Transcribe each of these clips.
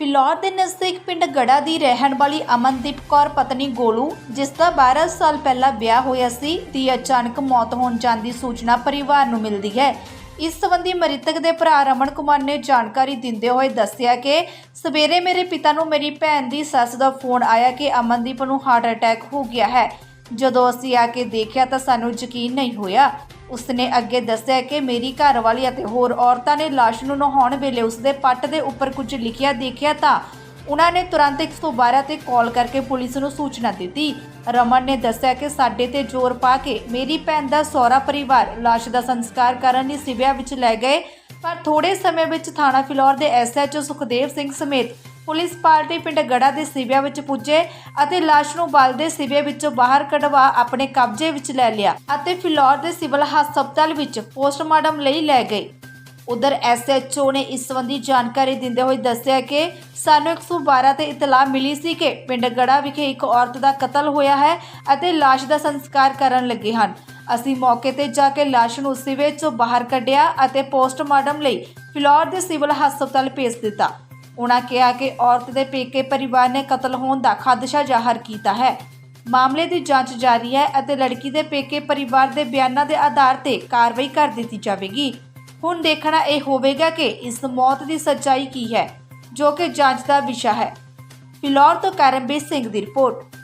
ਫਿਲੌਰ ਦੇ ਨਜ਼ਦੀਕ ਪਿੰਡ ਗੜਾ ਦੀ ਰਹਿਣ ਵਾਲੀ ਅਮਨਦੀਪ ਕੌਰ ਪਤਨੀ ਗੋਲੂ, ਜਿਸ ਦਾ 12 ਸਾਲ ਪਹਿਲਾਂ ਵਿਆਹ ਹੋਇਆ ਸੀ, ਦੀ ਅਚਾਨਕ ਮੌਤ ਹੋਣ ਜਾਣ ਦੀ ਸੂਚਨਾ ਪਰਿਵਾਰ ਨੂੰ ਮਿਲਦੀ ਹੈ। ਇਸ ਸੰਬੰਧੀ ਮ੍ਰਿਤਕ ਦੇ ਭਰਾ ਰਮਨ ਕੁਮਾਰ ਨੇ ਜਾਣਕਾਰੀ ਦਿੰਦੇ ਹੋਏ ਦੱਸਿਆ ਕਿ ਸਵੇਰੇ ਮੇਰੇ ਪਿਤਾ ਨੂੰ ਮੇਰੀ ਭੈਣ ਦੀ ਸੱਸ ਦਾ ਫੋਨ ਆਇਆ ਕਿ ਅਮਨਦੀਪ ਨੂੰ ਹਾਰਟ ਅਟੈਕ ਹੋ ਗਿਆ ਹੈ। ਜਦੋਂ ਅਸੀਂ ਆ ਕੇ ਦੇਖਿਆ ਤਾਂ ਸਾਨੂੰ ਯਕੀਨ ਨਹੀਂ ਹੋਇਆ। ਉਸਨੇ ਅੱਗੇ ਦੱਸਿਆ ਕਿ ਮੇਰੀ ਘਰਵਾਲੀ ਅਤੇ ਹੋਰ ਔਰਤਾਂ ਨੇ ਲਾਸ਼ ਨੂੰ ਨਹਾਉਣ ਵੇਲੇ ਉਸਦੇ ਪੱਟ ਦੇ ਉੱਪਰ ਕੁਝ ਲਿਖਿਆ, ਦੇਖਿਆ ਤਾਂ ਉਹਨਾਂ ਨੇ ਤੁਰੰਤ 112 ਤੇ ਕਾਲ ਕਰਕੇ ਪੁਲਿਸ ਨੂੰ ਸੂਚਨਾ ਦਿੱਤੀ। ਰਮਨ ਨੇ ਦੱਸਿਆ ਕਿ ਸਾਡੇ ਤੇ ਜ਼ੋਰ ਪਾ ਕੇ ਮੇਰੀ ਭੈਣ ਦਾ ਸਹੁਰਾ ਪਰਿਵਾਰ ਲਾਸ਼ ਦਾ ਸੰਸਕਾਰ ਕਰਨ ਲਈ ਸਿਵਿਆ ਵਿੱਚ ਲੈ ਗਏ, ਪਰ ਥੋੜੇ ਸਮੇਂ ਵਿੱਚ ਥਾਣਾ ਫਿਲੌਰ ਦੇ ਐਸਐਚਓ ਸੁਖਦੇਵ ਸਿੰਘ ਸਮੇਤ ਪੁਲਿਸ ਪਾਰਟੀ ਪਿੰਡ ਗੜਾ ਦੇ ਸਿਵਿਆ ਵਿੱਚ ਪੁੱਜੇ ਅਤੇ ਲਾਸ਼ ਨੂੰ ਬਲ ਦੇ ਸਿਵਿਆ ਵਿੱਚੋਂ ਬਾਹਰ ਕਢਵਾ ਆਪਣੇ ਕਬਜ਼ੇ ਵਿੱਚ ਲੈ ਲਿਆ ਅਤੇ ਫਿਲੌਰ ਦੇ ਸਿਵਲ ਹਸਪਤਾਲ ਵਿੱਚ ਪੋਸਟਮਾਰਟਮ ਲਈ ਲੈ ਗਏ। ਉਧਰ ਐਸਐਚਓ ਨੇ ਇਸ ਸੰਬੰਧੀ ਜਾਣਕਾਰੀ ਦਿੰਦੇ ਹੋਏ ਦੱਸਿਆ ਕਿ ਸਾਨੂੰ 112 ਤੇ ਇਤਲਾਹ ਮਿਲੀ ਸੀ ਕਿ ਪਿੰਡ ਗੜਾ ਵਿਖੇ ਇੱਕ ਔਰਤ ਦਾ ਕਤਲ ਹੋਇਆ ਹੈ ਅਤੇ ਲਾਸ਼ ਦਾ ਸੰਸਕਾਰ ਕਰਨ ਲੱਗੇ ਹਨ। ਅਸੀਂ ਮੌਕੇ ਤੇ ਜਾ ਕੇ ਲਾਸ਼ ਨੂੰ ਸਿਵੇਜ ਤੋਂ ਬਾਹਰ ਕੱਢਿਆ ਅਤੇ ਪੋਸਟਮਾਰਟਮ ਲਈ ਫਿਲੌਰ ਦੇ ਸਿਵਲ ਹਸਪਤਾਲ ਭੇਜ ਦਿੱਤਾ। ਉਨ੍ਹਾਂ ਕਿਹਾ ਕਿ ਔਰਤ ਦੇ ਪੇਕੇ ਪਰਿਵਾਰ ਨੇ ਕਤਲ ਹੋਣ ਦਾ ਖਦਸ਼ਾ ਜ਼ਾਹਰ ਕੀਤਾ ਹੈ। ਮਾਮਲੇ ਦੀ ਜਾਂਚ ਜਾਰੀ ਹੈ ਅਤੇ ਲੜਕੀ ਦੇ ਪੇਕੇ ਪਰਿਵਾਰ ਦੇ ਬਿਆਨਾਂ ਦੇ ਆਧਾਰ ਤੇ ਕਾਰਵਾਈ ਕਰ ਦਿੱਤੀ ਜਾਵੇਗੀ। ਹੁਣ ਦੇਖਣਾ ਇਹ ਹੋਵੇਗਾ ਕਿ ਇਸ ਮੌਤ ਦੀ ਸੱਚਾਈ ਕੀ ਹੈ, ਜੋ ਕਿ ਜਾਂਚ ਦਾ ਵਿਸ਼ਾ ਹੈ। ਫਿਲੌਰ ਤੋਂ ਕਰਮਬੀਰ ਸਿੰਘ ਦੀ ਰਿਪੋਰਟ।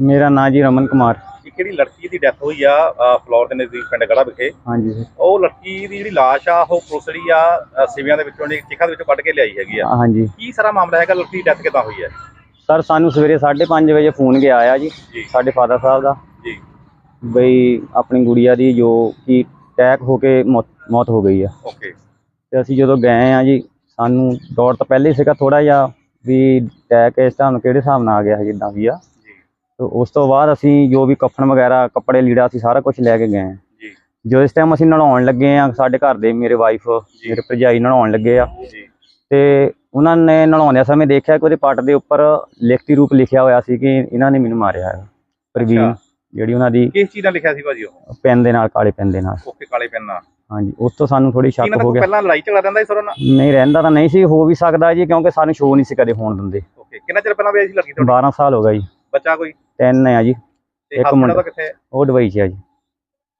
ਮੇਰਾ ਨਾਂ ਜੀ ਰਮਨ ਕੁਮਾਰ। ਇੱਕ ਜਿਹੜੀ ਲੜਕੀ ਦੀ ਡੈਥ ਹੋਈ ਆ ਅ, ਫਲੋਰ ਦੇ ਨਜ਼ਦੀਕ ਪਿੰਡ ਗੜਾ ਵਿਖੇ। ਹਾਂਜੀ। ਸਰ ਉਹ ਲੜਕੀ ਦੀ ਜਿਹੜੀ ਲਾਸ਼ ਆ ਉਹ ਪੁਲਿਸ ਜਿਹੜੀ ਆ ਅ, ਸਿਵਿਆਂ ਦੇ ਵਿੱਚੋਂ ਜਿਹੜੀ ਚਿਖਾ ਦੇ ਵਿੱਚੋਂ ਕੱਢ ਕੇ ਲਿਆਈ ਹੈਗੀ ਆ। ਹਾਂਜੀ। ਕੀ ਸਾਰਾ ਮਾਮਲਾ ਹੈਗਾ? ਲੜਕੀ ਦੀ ਡੈਥ ਕਿਦਾਂ ਹੋਈ ਹੈ? ਸਰ ਸਾਨੂੰ ਸਵੇਰੇ 5:30 ਵਜੇ ਫੋਨ ਗਿਆ ਆ ਜੀ ਜੀ। ਸਾਡੇ ਫਾਦਰ ਸਾਹਿਬ ਦਾ। ਜੀ। ਬਈ ਆਪਣੀ ਗੁੜੀਆ ਦੀ ਜੋ ਕਿ ਅਟੈਕ ਹੋ ਕੇ ਮੌਤ ਮੌਤ ਹੋ ਗਈ ਆ। ਓਕੇ। ਤੇ ਅਸੀਂ ਜਦੋਂ ਗਏ ਆ ਜੀ ਸਾਨੂੰ ਦੌੜ ਤਾਂ ਪਹਿਲੇ ਹੀ ਸੀਗਾ ਥੋੜਾ ਜਿਹਾ ਵੀ ਅਟੈਕ ਇਸ ਤਰ੍ਹਾਂ ਕਿਹੜੇ ਹਿਸਾਬ ਨਾਲ ਆ ਗਿਆ ਜਿੱਦਾਂ ਵੀ ਆ। ਉਸ ਤੋਂ ਬਾਅਦ ਅਸੀਂ ਜੋ ਵੀ ਕਫਨ ਵਗੈਰਾ ਕੱਪੜੇ ਲੀੜਾ ਅਸੀਂ ਸਾਰਾ ਕੁਝ ਲੈ ਕੇ ਗਏ ਆ ਜੀ। ਜੋ ਇਸ ਟਾਈਮ ਅਸੀਂ ਨਹਾਉਣ ਲੱਗੇ ਆ ਸਾਡੇ ਘਰ ਦੇ ਮੇਰੇ ਵਾਈਫ ਮੇਰੇ ਭਰਜਾਈ ਨਹਾਉਣ ਲੱਗੇ ਆ। ਜੀ। ਤੇ ਉਹਨਾਂ ਨੇ ਨਹਾਉਂਦੇ ਸਮੇਂ ਦੇਖਿਆ ਕਿ ਉਹਦੇ ਪੱਟ ਦੇ ਉੱਪਰ ਲਿਖਤੀ ਰੂਪ ਲਿਖਿਆ ਹੋਇਆ ਸੀ ਕਿ ਇਹਨਾਂ ਨੇ ਮੈਨੂੰ ਮਾਰਿਆ ਹੈ। ਪ੍ਰਵੀਨ। ਜਿਹੜੀ ਉਹਨਾਂ ਦੀ ਕਿਸ ਚੀਜ਼ ਨਾਲ ਲਿਖਿਆ ਸੀ ਭਾਜੀ ਉਹ? ਪੈਨ ਦੇ ਨਾਲ ਕਾਲੇ ਪੈਨ ਦੇ ਨਾਲ। ਓਕੇ ਕਾਲੇ ਪੈਨ ਨਾਲ। ਹਾਂਜੀ ਉਸ ਤੋਂ ਸਾਨੂੰ ਥੋੜੀ ਸ਼ੱਕ ਹੋ ਗਿਆ। ਪਹਿਲਾਂ ਲੜਾਈ ਝਗੜਾ ਰਹਿੰਦਾ ਸੀ ਸਰ ਨਹੀਂ ਰਹਿੰਦਾ ਤਾਂ ਨਹੀਂ ਸੀ ਹੋ ਵੀ ਸਕਦਾ ਜੀ ਕਿਉਂਕਿ ਸਾਨੂੰ ਸ਼ੋਅ ਨਹੀਂ ਸੀ ਕਦੇ ਹੋਣ ਦਿੰਦੇ। ਓਕੇ ਕਿੰਨਾ ਚਿਰ ਪਹਿਲਾਂ ਵਿਆਹੀ ਸੀ ਲੜਕੀ ਤੁਹਾਡੀ? 12 ਸਾਲ ਹੋ ਗਏ ਜੀ। ਬੱਚਾ ਕੋਈ? ਤਿੰਨ ਆ ਜੀ ਤੇ ਇੱਕ ਮੁੰਡਾ। ਦਾ ਕਿੱਥੇ ਹੈ? ਉਹ ਦੁਬਈ 'ਚ ਆ ਜੀ।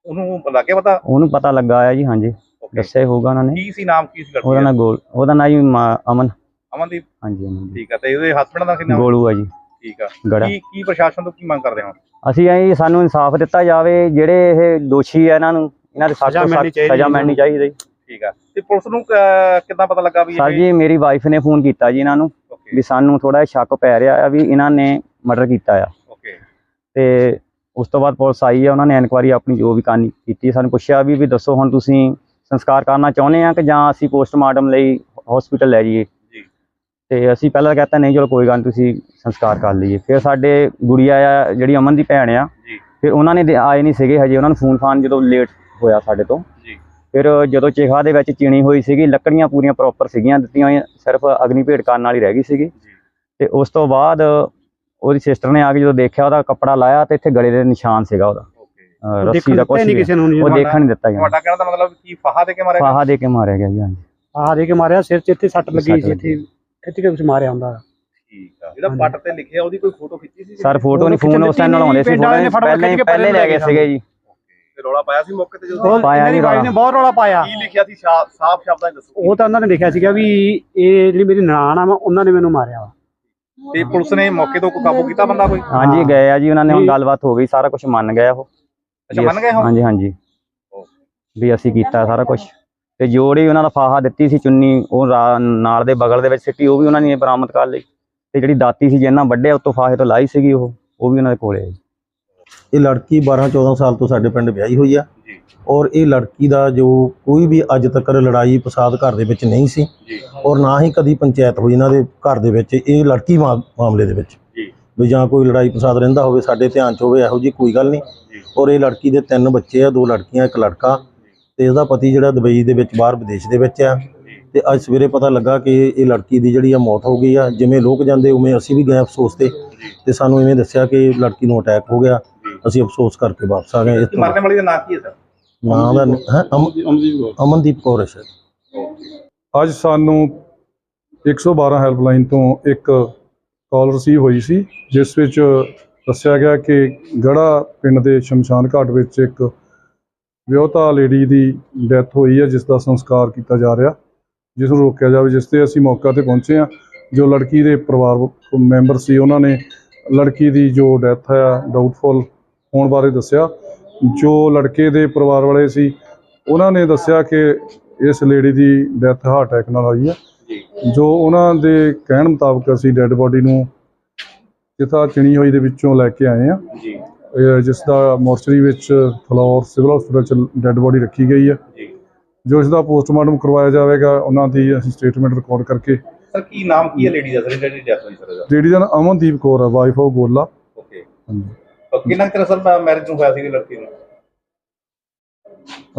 ਉਹਨੂੰ ਲੱਗੇ ਪਤਾ? ਉਹਨੂੰ ਪਤਾ ਲੱਗਾ ਆ ਜੀ ਹਾਂਜੀ। ਓਕੇ ਦੱਸਿਆ ਹੋਊਗਾ ਉਹਨਾਂ ਨੇ। ਕੀ ਸੀ ਨਾਮ ਕੀ ਸੀ ਉਹਦਾ ਲੜਕੀ ਨਾਂ ਗੋਲ ਉਹਦਾ ਨਾਂ ਜੀ ਮਾ- ਅਮਨ? ਅਮਨਦੀਪ? ਹਾਂਜੀ। ਠੀਕ ਆ ਤੇ ਉਹਦੇ ਹਸਬੰਡ ਦਾ ਕਿੰਨਾ ਗੋਲੂ ਆ ਜੀ। ਠੀਕ ਆ। ਗੜਾ। ਕੀ ਕੀ ਪ੍ਰਸ਼ਾਸਨ ਤੋਂ ਕੀ ਮੰਗ ਕਰਦੇ ਹੋ? ਅਸੀਂ ਇਹ ਸਾਨੂੰ ਇਨਸਾਫ ਦਿੱਤਾ ਜਾਵੇ ਜਿਹੜੇ ਇਹ ਦੋਸ਼ੀ ਆ ਇਹਨਾਂ ਨੂੰ ਇਹਨਾਂ ਦੇ ਸਖਤ ਸਜ਼ਾ ਮਿਲਣੀ ਚਾਹੀਦੀ ਸਜ਼ਾ ਮਿਲਣੀ ਚਾਹੀਦੀ ਠੀਕ ਆ। ਤੇ ਪੁਲਿਸ ਨੂੰ ਕ- ਕਿੱਦਾਂ ਪਤਾ ਲੱਗਾ ਵੀ ਸਰ ਜੀ ਮੇਰੀ ਵਾਈਫ ਨੇ ਫੋਨ ਕੀਤਾ ਜੀ ਇਹਨਾਂ ਨੂੰ ਵੀ ਸਾਨੂੰ ਥੋੜਾ ਸ਼ੱਕ ਪੈ ਰਿਹਾ ਆ ਵੀ ਇਹਨਾਂ ਨੇ ਮਰਡਰ ਕੀਤਾ ਆ। ਓਕੇ ਤੇ ਉਸ ਤੋਂ ਬਾਅਦ ਪੁਲਿਸ ਆਈ ਆ ਉਹਨਾਂ ਨੇ ਇਨਕੁਆਰੀ ਆਪਣੀ ਜੋ ਵੀ ਕਰਨੀ ਕੀਤੀ ਸਾਨੂੰ ਪੁੱਛਿਆ ਵੀ ਵੀ ਦੱਸੋ ਹੁਣ ਤੁਸੀਂ ਸੰਸਕਾਰ ਕਰਨਾ ਚਾਹੁੰਦੇ ਆ ਕਿ ਜਾਂ ਅਸੀਂ ਪੋਸਟਮਾਰਟਮ ਲਈ ਹਸਪੀਟਲ ਲੈ ਜਾਈਏ? ਜੀ। ਤੇ ਅਸੀਂ ਪਹਿਲਾਂ ਕਹਤਾ ਨਹੀਂ ਚਲੋ ਕੋਈ ਗੱਲ ਨੀ ਤੁਸੀਂ ਸੰਸਕਾਰ ਕਰ ਲਈਏ। ਫਿਰ ਸਾਡੇ ਗੁੜੀਆ ਆ ਜਿਹੜੀ ਅਮਨ ਦੀ ਭੈਣ ਆ ਫਿਰ ਉਹਨਾਂ ਨੇ ਆਏ ਨਹੀਂ ਸੀਗੇ ਹਜੇ ਉਹਨਾਂ ਨੂੰ ਫੋਨ ਫਾਨ ਜਦੋਂ ਲੇਟ ਹੋਇਆ ਸਾਡੇ ਤੋਂ। ਜੀ। ਫਿਰ ਜਦੋਂ ਚਿਖਾ ਦੇ ਵਿੱਚ ਚੀਣੀ ਹੋਈ ਸੀਗੀ ਲੱਕੜੀਆਂ ਪੂਰੀਆਂ ਪ੍ਰੋਪਰ ਸੀਗੀਆਂ ਦਿੱਤੀਆਂ ਹੋਈਆਂ ਸਿਰਫ ਅਗਨੀ ਭੇਟ ਕਰਨ ਵਾਲੀ ਰਹਿ ਗਈ ਸੀਗੀ। ਤੇ ਉਸ ਤੋਂ ਬਾਅਦ ਉਹਦੀ ਸਿਸਟਰ ਨੇ ਆ ਕੇ ਜਦੋਂ ਦੇਖਿਆ ਉਹਦਾ ਕੱਪੜਾ ਲਾਇਆ ਤੇ ਇੱਥੇ ਗਲੇ ਦੇ ਨਿਸ਼ਾਨ ਸੀਗਾ ਉਹਦਾ। ਰੱਸੀ ਦੇਖਣ ਦਾ ਕੁਝ ਨਹੀਂ ਕਿਸੇ ਨੂੰ ਉਹ ਨਹੀਂ ਦੇਖਣ ਨਹੀਂ ਦਿੱਤਾ ਗਿਆ। ਤੁਹਾਡਾ ਕਹਿਣ ਦਾ ਮਤਲਬ ਕੀ ਫਾਹਾ ਦੇ ਕੇ ਮਾਰਿਆ ਗਿਆ? ਫਾਹਾ ਦੇ ਕੇ ਮਾਰਿਆ ਗਿਆ ਜੀ ਹਾਂਜੀ। ਆਹ ਦੇ ਕੇ ਮਾਰਿਆ ਸਿਰ 'ਚ ਇੱਥੇ ਸੱਟ ਲੱਗੀ ਸੀ। ਇੱਥੇ। ਖਿੱਚ ਕੇ ਵਿੱਚ ਮਾਰਿਆ ਹੁੰਦਾ? ਠੀਕ ਆ। ਜਿਹੜਾ ਪੱਟ ਤੇ ਲਿਖਿਆ ਉਹਦੀ ਕੋਈ ਫੋਟੋ ਖਿੱਚੀ ਸੀ? ਸਰ ਫੋਟੋ ਨਹੀਂ ਖਿੱਚਣ ਫੋਨ ਉਸ ਟਾਈਮ ਦਿੱਤੀ ਨਲਾਉਂਦੇ ਸੀ ਪਹਿਲੇ ਪਹਿਲੇ ਲੈ ਗਏ ਸੀਗੇ ਜੀ ਤੇ ਰੌਲਾ ਪਾਇਆ ਸੀ ਮੌਕੇ ਤੇ ਜਦੋਂ? ਪਾਇਆ ਇਹਨਾਂ ਦੀ ਨੀ ਵਾਈਫ ਰੌਲਾ। ਨੇ ਬਹੁਤ ਰੌਲਾ ਪਾਇਆ। ਕੀ ਲਿਖਿਆ ਸੀ? ਸਾਫ਼ ਸ਼ਬਦਾਂ ਵਿੱਚ ਦੱਸੋ। ਉਹ ਤਾਂ ਉਹਨਾਂ ਨੇ ਲਿਖਿਆ ਸੀਗਾ ਵੀ ਇਹ ਜਿਹੜੀ ਮੇਰੀ ਨਨਾਣ ਆ ਵਾ ਉਹਨਾਂ ਨੇ ਮੈਨੂੰ ਮਾਰਿਆ ਵਾ। ਤੇ ਪੁਲਿਸ ਨੇ ਮੌਕੇ ਤੋਂ ਕੋਈ ਕਾਬੂ ਕੀਤਾ ਬੰਦਾ ਕੋਈ? ਹਾਂਜੀ ਗਏ ਆ ਜੀ ਉਹਨਾਂ ਨੇ ਹੁਣ। ਗੱਲਬਾਤ ਹੋ ਗਈ ਸਾਰਾ ਕੁਝ ਮੰਨ ਗਿਆ ਉਹ। ਅੱਛਾ ਮੰਨ ਗਏ ਹੋ ਹਾਂਜੀ ਹਾਂਜੀ। ਵੀ ਅਸੀਂ ਕੀਤਾ ਸਾਰਾ ਕੁਝ ਤੇ ਜੋੜੀ ਉਹਨਾਂ ਦਾ ਫਾਹਾ ਦਿੱਤੀ ਸੀ ਚੁੰਨੀ ਉਹ ਨਾਲ ਦੇ ਬਗਲ ਦੇ ਵਿੱਚ ਸਿੱਟੀ ਉਹ ਵੀ ਉਹਨਾਂ ਨੇ ਬਰਾਮਦ ਕਰ ਲਈ। ਤੇ ਜਿਹੜੀ ਦਾਤੀ ਸੀ ਜਿਹਨਾਂ ਵੱਡੇ ਉੱਤੋਂ ਫਾਹੇ ਤੋਂ ਲਾਈ ਸੀਗੀ ਉਹ ਉਹ ਵੀ ਉਹਨਾਂ ਦੇ ਕੋਲੇ। ਇਹ ਲੜਕੀ 12 14 ਸਾਲ ਤੋਂ ਸਾਡੇ ਪਿੰਡ ਵਿਆਹੀ ਹੋਈ ਆ। ਔਰ ਇਹ ਲੜਕੀ ਦਾ ਜੋ ਕੋਈ ਵੀ ਅੱਜ ਤੱਕ ਲੜਾਈ ਫਸਾਦ ਘਰ ਦੇ ਵਿੱਚ ਨਹੀਂ ਸੀ ਔਰ ਨਾ ਹੀ ਕਦੀ ਪੰਚਾਇਤ ਹੋਈ ਇਹਨਾਂ ਦੇ ਘਰ ਦੇ ਵਿੱਚ ਇਹ ਲੜਕੀ ਮਾਮਲੇ ਦੇ ਵਿੱਚ। ਵੀ ਜਾਂ ਕੋਈ ਲੜਾਈ ਫਸਾਦ ਰਹਿੰਦਾ ਹੋਵੇ ਸਾਡੇ ਧਿਆਨ 'ਚ ਹੋਵੇ ਇਹੋ ਜੀ ਕੋਈ ਗੱਲ ਨਹੀਂ। ਔਰ ਇਹ ਲੜਕੀ ਦੇ ਤਿੰਨ ਬੱਚੇ ਆ ਦੋ ਲੜਕੀਆਂ ਇੱਕ ਲੜਕਾ। ਤੇ ਇਹਦਾ ਪਤੀ ਜਿਹੜਾ ਦੁਬਈ ਦੇ ਵਿੱਚ ਬਾਹਰ ਵਿਦੇਸ਼ ਦੇ ਵਿੱਚ ਆ। ਤੇ ਅੱਜ ਸਵੇਰੇ ਪਤਾ ਲੱਗਾ ਕਿ ਇਹ ਲੜਕੀ ਦੀ ਜਿਹੜੀ ਆ ਮੌਤ ਹੋ ਗਈ ਆ। ਜਿਵੇਂ ਲੋਕ ਜਾਂਦੇ ਉਵੇਂ ਅਸੀਂ ਵੀ ਗਏ ਅਫਸੋਸ ਤੇ। ਤੇ ਸਾਨੂੰ ਇਵੇਂ ਦੱਸਿਆ ਕਿ ਲੜਕੀ ਨੂੰ ਅਟੈਕ ਹੋ ਗਿਆ। ਅਸੀਂ ਅਫਸੋਸ ਕਰਕੇ ਵਾਪਸ ਆ ਗਏ ਮਰਨੇ ਵਾਲੀ ਦਾ ਨਾਂ ਕੀ ਹੈ ਸਰ? ਨਾਂ ਦਾ ਹੈਂ? ਅਮ- ਅਮਨਦੀਪ ਕੌਰ। ਹੈ ਸ਼ਾਇਦ। ਅੱਜ ਸਾਨੂੰ 112 ਹੈਲਪਲਾਈਨ ਤੋਂ ਇੱਕ ਕਾਲ ਰਿਸੀਵ ਹੋਈ ਸੀ ਜਿਸ ਵਿੱਚ ਦੱਸਿਆ ਗਿਆ ਕਿ ਗੜਾ ਪਿੰਡ ਦੇ ਸ਼ਮਸ਼ਾਨ ਘਾਟ ਵਿੱਚ ਇੱਕ ਵਿਆਹੁਤਾ ਲੇਡੀ ਦੀ ਡੈਥ ਹੋਈ ਹੈ ਜਿਸ ਦਾ ਸੰਸਕਾਰ ਕੀਤਾ ਜਾ ਰਿਹਾ ਜਿਸ ਨੂੰ ਰੋਕਿਆ ਜਾਵੇ ਜਿਸ ਤੇ ਅਸੀਂ ਮੌਕਾ ਤੇ ਪਹੁੰਚੇ ਹਾਂ। ਜੋ ਲੜਕੀ ਦੇ ਪਰਿਵਾਰ ਮੈਂਬਰ ਸੀ ਉਹਨਾਂ ਨੇ ਲੜਕੀ ਦੀ ਜੋ ਡੈਥ ਹੈ ਡਾਊਟਫੁਲ ਹੋਣ ਬਾਰੇ ਦੱਸਿਆ। ਜੋ ਲੜਕੇ ਦੇ ਪਰਿਵਾਰ ਵਾਲੇ ਸੀ ਉਹਨਾਂ ਨੇ ਦੱਸਿਆ ਕਿ ਇਸ ਲੇਡੀ ਦੀ ਡੈਥ ਹਾਰਟ ਅਟੈਕ ਨਾਲ ਹੋਈ ਹੈ। ਜੀ। ਉਹਨਾਂ ਦੇ ਕਹਿਣ ਮੁਤਾਬਕ ਅਸੀਂ ਡੈੱਡ ਬੋਡੀ ਨੂੰ ਜਿੱਥਾ ਚਿਣੀ ਹੋਈ ਦੇ ਵਿੱਚੋਂ ਲੈ ਕੇ ਆਏ ਆ ਜੀ। ਜਿਸ ਦਾ ਮੋਰਚਰੀ ਵਿੱਚ ਫਲੋਰ ਸਿਵਲ ਹਸਪੀਟਲ ਚ ਡੈੱਡ ਬੋਡੀ ਰੱਖੀ ਗਈ ਹੈ। ਜੀ। ਜੋ ਇਸ ਦਾ ਪੋਸਟਮਾਰਟਮ ਕਰਵਾਇਆ ਜਾਵੇਗਾ ਉਹਨਾਂ ਦੀ ਅਸੀਂ ਸਟੇਟਮੈਂਟ ਰਿਕਾਰਡ ਕਰਕੇ ਸਰ ਕੀ ਨਾਮ ਕੀ ਹੈ ਲੇਡੀ ਦਾ? ਸਰ ਜਿਹੜੀ ਡੈਥ ਹੋਈ ਸਰ ਲੇਡੀ ਦਾ ਨਾਮ ਅਮਨਦੀਪ ਕੌਰ ਹੈ ਵਾਈਫ ਆਫ ਗੋਲਾ। ਓਕੇ ਹਾਂਜੀ। ਕਿੰਨਾ ਚਿਰ ਸਰ ਮੈਰਿਜ ਨੂੰ ਹੋਇਆ ਸੀ ਲੜਕੀ ਨੂੰ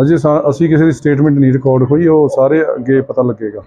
ਅਜੇ ਸਾ- ਅਸੀਂ ਕਿਸੇ ਦੀ ਸਟੇਟਮੈਂਟ ਨਹੀਂ ਰਿਕਾਰਡ ਹੋਈ ਉਹ ਸਾਰੇ ਅੱਗੇ ਪਤਾ ਲੱਗੇਗਾ।